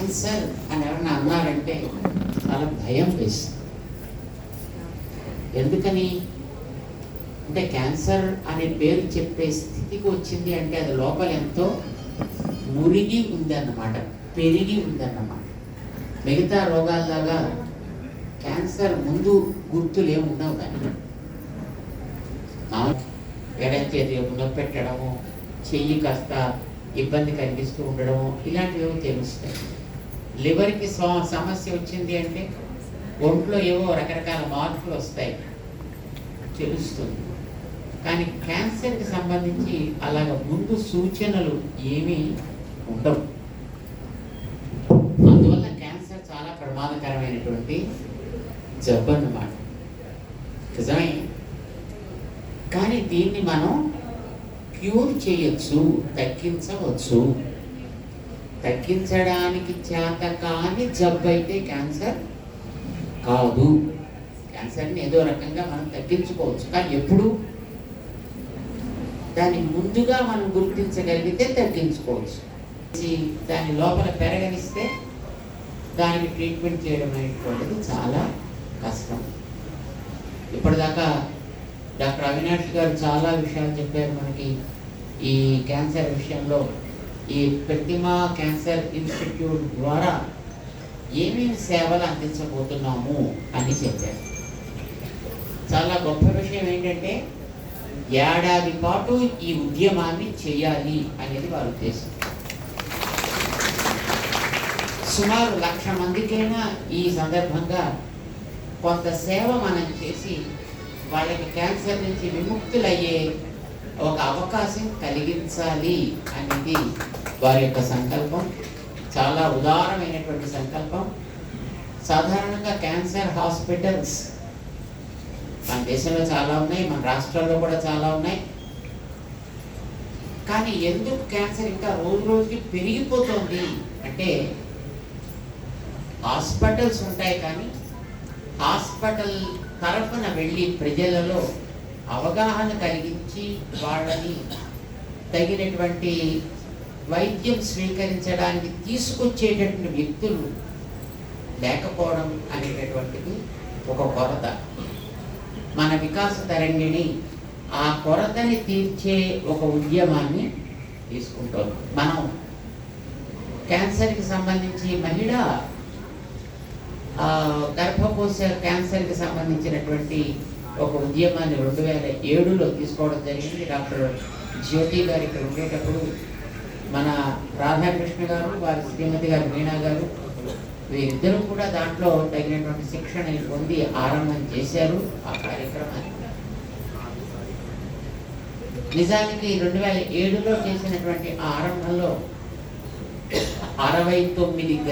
Cancer అని ఎవరన్నా అన్నారంటే చాలా భయం వేస్తుంది ఎందుకని? అంటే క్యాన్సర్ అనే పేరు చెప్పే స్థితికి వచ్చింది అంటే అది లోపల ఎంతో మురిగి ఉందన్నమాట పెరిగి ఉందన్నమాట. మిగతా రోగాల్లాగా క్యాన్సర్ ముందు గుర్తులు ఏమి ఉండవు దానికి. ఎడం చేతి నొప్పి పెట్టడము చెయ్యి కాస్త ఇబ్బంది కలిగిస్తూ ఉండడము ఇలాంటివి ఏమో తెలుస్తాయి. లివర్కి సమస్య వచ్చింది అంటే ఒంట్లో ఏవో రకరకాల మార్పులు వస్తాయి. తెలుస్తుంది. కానీ క్యాన్సర్కి సంబంధించి అలాగ ముందు సూచనలు ఏమీ ఉండవు. అందువల్ల క్యాన్సర్ చాలా ప్రమాదకరమైనటువంటి జబ్బు అన్నమాట నిజమే? కానీ దీన్ని మనం క్యూర్ చేయొచ్చు తగ్గించవచ్చు. తగ్గించడానికి చేత కాని జబ్బు అయితే క్యాన్సర్ కాదు. క్యాన్సర్ని ఏదో రకంగా మనం తగ్గించుకోవచ్చు. కానీ ఎప్పుడు? దాన్ని ముందుగా మనం గుర్తించగలిగితే తగ్గించుకోవచ్చు. దాని లోపల పెరగనిస్తే దానికి ట్రీట్మెంట్ చేయడం అనేటువంటిది చాలా కష్టం. ఇప్పటిదాకా డాక్టర్ అవినాష్ గారు చాలా విషయాలు చెప్పారు మనకి ఈ క్యాన్సర్ విషయంలో. ఈ ప్రతిమ క్యాన్సర్ ఇన్స్టిట్యూట్ ద్వారా ఏమేమి సేవలు అందించబోతున్నాము అని చెప్పారు. చాలా గొప్ప విషయం ఏంటంటే ఏడాది పాటు ఈ ఉద్యమాన్ని చేయాలి అనేది వారి ఉద్దేశం. సుమారు లక్ష మందికైనా ఈ సందర్భంగా కొంత సేవ మనం చేసి వాళ్ళకి క్యాన్సర్ నుంచి విముక్తులయ్యే ఒక అవకాశం కలిగించాలి అనేది వారి యొక్క సంకల్పం. చాలా ఉదారమైనటువంటి సంకల్పం. సాధారణంగా క్యాన్సర్ హాస్పిటల్స్ మన దేశంలో చాలా ఉన్నాయి మన రాష్ట్రాల్లో కూడా చాలా ఉన్నాయి. కానీ ఎందుకు క్యాన్సర్ ఇంకా రోజు రోజుకి పెరిగిపోతుంది అంటే హాస్పిటల్స్ ఉంటాయి కానీ హాస్పిటల్ తరఫున వెళ్ళి ప్రజలలో అవగాహన కలిగించి వాళ్ళని తగినటువంటి వైద్యం స్వీకరించడానికి తీసుకొచ్చేటటువంటి వ్యక్తులు లేకపోవడం అనేటటువంటిది ఒక కొరత. మన వికాస తరంగిణి ఆ కొరతని తీర్చే ఒక ఉద్యమాన్ని తీసుకుంటాం మనం క్యాన్సర్కి సంబంధించి మహిళ గర్భకోశ క్యాన్సర్కి సంబంధించినటువంటి ఒక ఉద్యమాన్ని రెండు వేల ఏడులో తీసుకోవడం జరిగింది డాక్టర్ జ్యోతి గారు ఇక్కడ ఉండేటప్పుడు మన రాధాకృష్ణ గారు వారి శ్రీమతి గారు మీనా గారు వీరిద్దరూ కూడా దాంట్లో తగినటువంటి శిక్షణ పొంది ఆరంభం చేశారు ఆ కార్యక్రమాన్ని. నిజానికి రెండు వేల ఏడులో చేసినటువంటి ఆ ఆరంభంలో అరవై తొమ్మిది గ్రా